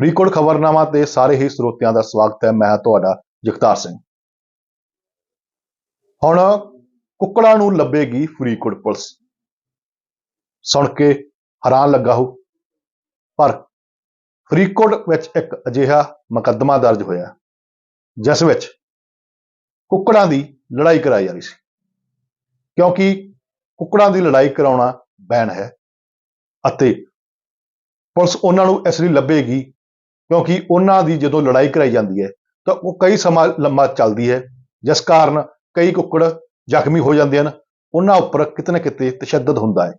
ਫਰੀਦਕੋਟ ਖਬਰਨਾਮਾ ਤੇ ਸਾਰੇ ਹੀ ਸਰੋਤਿਆਂ ਦਾ ਸਵਾਗਤ ਹੈ। ਮੈਂ ਤੁਹਾਡਾ ਜਗਤਾਰ ਸਿੰਘ। ਹੁਣ ਕੁੱਕੜਾਂ ਨੂੰ ਲੱਭੇਗੀ ਫਰੀਦਕੋਟ ਪੁਲਿਸ। ਸੁਣ ਕੇ ਹੈਰਾਨ ਲੱਗਾ ਹੋ, ਪਰ ਫਰੀਦਕੋਟ ਵਿੱਚ ਇੱਕ ਅਜਿਹਾ ਮੁਕੱਦਮਾ ਦਰਜ ਹੋਇਆ, ਜਿਸ ਵਿੱਚ ਕੁੱਕੜਾਂ ਦੀ ਲੜਾਈ ਕਰਾਈ ਜਾ ਰਹੀ ਸੀ। ਕਿਉਂਕਿ ਕੁੱਕੜਾਂ ਦੀ ਲੜਾਈ ਕਰਾਉਣਾ ਬੈਨ ਹੈ ਅਤੇ ਪੁਲਿਸ ਉਹਨਾਂ ਨੂੰ ਇਸ ਲਈ ਲੱਭੇਗੀ ਕਿਉਂਕਿ ਉਹਨਾਂ ਦੀ ਜਦੋਂ ਲੜਾਈ ਕਰਾਈ ਜਾਂਦੀ ਹੈ, ਤਾਂ ਉਹ ਕਈ ਸਮਾਂ ਲੰਮਾ ਚੱਲਦੀ ਹੈ, ਜਿਸ ਕਾਰਨ ਕਈ ਕੁੱਕੜ ਜ਼ਖਮੀ ਹੋ ਜਾਂਦੇ ਹਨ, ਉਹਨਾਂ ਉੱਪਰ ਕਿਤੇ ਨਾ ਕਿਤੇ ਤਸ਼ੱਦਦ ਹੁੰਦਾ ਹੈ।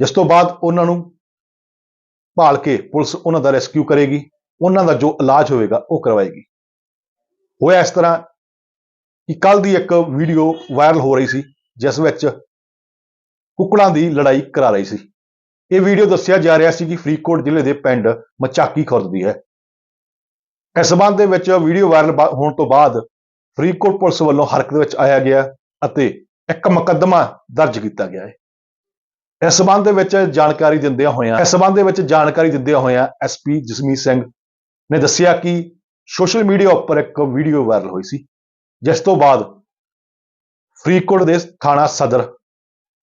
ਜਿਸ ਤੋਂ ਬਾਅਦ ਉਹਨਾਂ ਨੂੰ ਭਾਲ ਕੇ ਪੁਲਿਸ ਉਹਨਾਂ ਦਾ ਰੈਸਕਿਊ ਕਰੇਗੀ, ਉਹਨਾਂ ਦਾ ਜੋ ਇਲਾਜ ਹੋਵੇਗਾ ਉਹ ਕਰਵਾਏਗੀ। ਹੋਇਆ ਇਸ ਤਰ੍ਹਾਂ ਕਿ ਕੱਲ ਦੀ ਇੱਕ ਵੀਡੀਓ ਵਾਇਰਲ ਹੋ ਰਹੀ ਸੀ, ਜਿਸ ਵਿੱਚ ਕੁੱਕੜਾਂ ਦੀ ਲੜਾਈ ਕਰਾ ਰਹੀ ਸੀ। ਇਹ ਵੀਡੀਓ ਦੱਸਿਆ ਜਾ ਰਿਹਾ ਸੀ ਕਿ ਫਰੀਦਕੋਟ ਜ਼ਿਲ੍ਹੇ ਦੇ ਪਿੰਡ ਮਚਾਕੀ ਖੁਰਦ ਦੀ ਹੈ। ਇਸ ਸਬੰਧ ਦੇ ਵਿੱਚ ਵੀਡੀਓ ਵਾਇਰਲ ਹੋਣ ਤੋਂ ਬਾਅਦ ਫਰੀਦਕੋਟ ਪੁਲਿਸ ਵੱਲੋਂ ਹਰਕਤ ਵਿੱਚ ਆਇਆ ਗਿਆ ਅਤੇ ਇੱਕ ਮੁਕੱਦਮਾ ਦਰਜ ਕੀਤਾ ਗਿਆ ਹੈ। ਇਸ ਸਬੰਧ ਦੇ ਵਿੱਚ ਜਾਣਕਾਰੀ ਦਿੰਦਿਆਂ ਹੋਇਆਂ ਇਸ ਸਬੰਧ ਦੇ ਵਿੱਚ ਜਾਣਕਾਰੀ ਦਿੰਦਿਆਂ ਹੋਇਆਂ ਐਸਪੀ ਜਸਮੀਤ ਸਿੰਘ ਨੇ ਦੱਸਿਆ ਕਿ ਸੋਸ਼ਲ ਮੀਡੀਆ ਉੱਪਰ ਇੱਕ ਵੀਡੀਓ ਵਾਇਰਲ ਹੋਈ ਸੀ, ਜਿਸ ਤੋਂ ਬਾਅਦ ਫਰੀਦਕੋਟ ਦੇ ਥਾਣਾ ਸਦਰ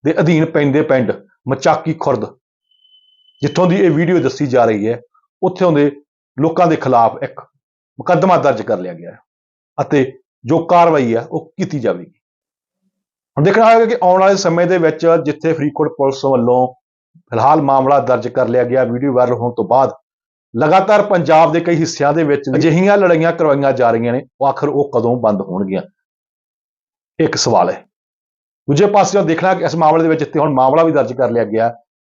ਦੇ ਅਧੀਨ ਪੈਂਦੇ ਪਿੰਡ ਮਚਾਕੀ ਖੁਰਦ ਜਿੱਥੋਂ ਦੀ ਇਹ ਵੀਡੀਓ ਦੱਸੀ ਜਾ ਰਹੀ ਹੈ, ਉੱਥੋਂ ਦੇ ਲੋਕਾਂ ਦੇ ਖਿਲਾਫ ਇੱਕ ਮੁਕੱਦਮਾ ਦਰਜ ਕਰ ਲਿਆ ਗਿਆ ਹੈ ਅਤੇ ਜੋ ਕਾਰਵਾਈ ਹੈ, ਉਹ ਕੀਤੀ ਜਾਵੇਗੀ। ਹੁਣ ਦੇਖਣਾ ਹੋਵੇਗਾ ਕਿ ਆਉਣ ਵਾਲੇ ਸਮੇਂ ਦੇ ਵਿੱਚ ਜਿੱਥੇ ਫਰੀਦਕੋਟ ਪੁਲਿਸ ਵੱਲੋਂ ਫਿਲਹਾਲ ਮਾਮਲਾ ਦਰਜ ਕਰ ਲਿਆ ਗਿਆ ਵੀਡੀਓ ਵਾਇਰਲ ਹੋਣ ਤੋਂ ਬਾਅਦ ਲਗਾਤਾਰ ਪੰਜਾਬ ਦੇ ਕਈ ਹਿੱਸਿਆਂ ਦੇ ਵਿੱਚ ਅਜਿਹੀਆਂ ਲੜਾਈਆਂ ਕਰਵਾਈਆਂ ਜਾ ਰਹੀਆਂ ਨੇ, ਉਹ ਆਖਰ ਉਹ ਕਦੋਂ ਬੰਦ ਹੋਣਗੀਆਂ? ਇੱਕ ਸਵਾਲ ਹੈ। ਦੂਜੇ ਪਾਸੇ ਦੇਖਣਾ ਕਿ ਇਸ ਮਾਮਲੇ ਦੇ ਵਿੱਚ ਜਿੱਥੇ ਹੁਣ ਮਾਮਲਾ ਵੀ ਦਰਜ ਕਰ ਲਿਆ ਗਿਆ।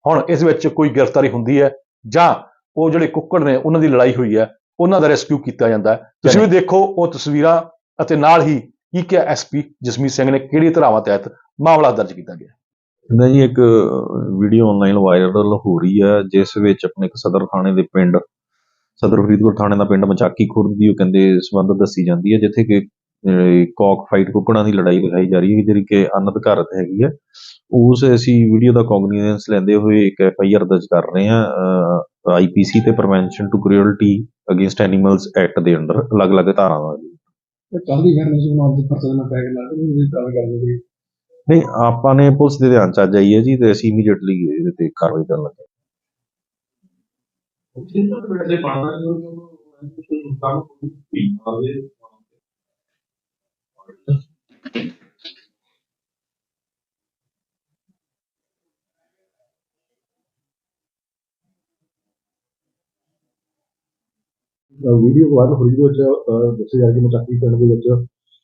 ਹੁਣ ਇਸ ਵਿੱਚ ਕੋਈ ਗ੍ਰਿਫਤਾਰੀ ਹੁੰਦੀ ਹੈ ਜਾਂ ਉਹ ਜਿਹੜੇ ਕੁੱਕੜ ਨੇ ਉਹਨਾਂ ਦੀ ਲੜਾਈ ਹੋਈ ਹੈ ਉਹਨਾਂ ਦਾ ਰੈਸਕਿਊ ਕੀਤਾ ਜਾਂਦਾ ਹੈ। ਤੁਸੀਂ ਵੀ ਦੇਖੋ ਉਹ ਤਸਵੀਰਾਂ ਅਤੇ ਨਾਲ ਹੀ ਕੀ ਕਿਹਾ ਐਸਪੀ ਜਸਮੀਤ ਸਿੰਘ ਨੇ ਕਿਹੜੀ ਧਾਰਾਵਾਂ ਤਹਿਤ ਮਾਮਲਾ ਦਰਜ ਕੀਤਾ ਗਿਆ। ਜੀ ਇੱਕ ਵੀਡੀਓ ਆਨਲਾਈਨ ਵਾਇਰਲ ਹੋ ਰਹੀ ਹੈ ਜਿਸ ਵਿੱਚ ਆਪਣੇ ਇੱਕ ਸਦਰ ਥਾਣੇ ਦੇ ਪਿੰਡ ਸਦਰ ਫਰੀਦਕੋਟ ਥਾਣੇ ਦਾ ਪਿੰਡ ਮਚਾਕੀ ਖੁਰਦ ਦੀ ਉਹ ਕਹਿੰਦੇ ਸੰਬੰਧ ਦੱਸੀ ਜਾਂਦੀ ਹੈ ਜਿੱਥੇ ਕਿ ਕੌਕ ਫਾਈਟ ਕੁੱਕੜਾਂ ਦੀ ਲੜਾਈ ਦਿਖਾਈ ਜਾ ਰਹੀ ਹੈ ਜਿਹੜੀ ਕਿ ਅਨਧਿਕਾਰਤ ਹੈਗੀ ਹੈ। ਉਸ ਅਸੀਂ ਵੀਡੀਓ ਦਾ ਕੌਗਨੀਜ਼ੈਂਸ ਲੈਂਦੇ ਹੋਏ ਇੱਕ ਐਫ ਆਈ ਆਰ ਦਰਜ ਕਰ ਰਹੇ ਹਾਂ ਆਈਪੀਸੀ ਤੇ prevention to cruelty against animals act ਦੇ ਅੰਡਰ ਅਲੱਗ-ਅਲੱਗ ਧਾਰਾਵਾਂ ਜੀ ਤੇ ਕੱਲ ਦੀ ਫਿਰ ਮੈਨੂੰ ਆਪ ਦੇ ਪਰਚੇ ਪੈ ਕੇ ਲੱਗ ਰਹੀ ਉਹਦੀ ਗੱਲ ਕਰਦੇ ਸੀ ਨਹੀਂ ਆਪਾਂ ਨੇ ਪੁਲਿਸ ਦੇ ਧਿਆਨ ਚ ਆਈ ਹੈ ਜੀ ਤੇ ਅਸੀਂ ਇਮੀਡੀਏਟਲੀ ਇਹਦੇ ਤੇ ਕਾਰਵਾਈ ਕਰਨ ਲੱਗੇ ਉੱਥੇ ਤਾਂ ਬੈਠੇ ਪਾਣਾ ਜੋ ਕੰਮ ਕੋਈ ਆਵੇ ਵੀਡੀਓ ਵਾਇਰਲ ਹੋਈ ਦੇ ਵਿੱਚ ਅਹ, ਦੱਸਿਆ ਜਾ ਰਿਹਾ ਕਿ ਮਚਾਕੀ ਪਿੰਡ ਦੇ ਵਿੱਚ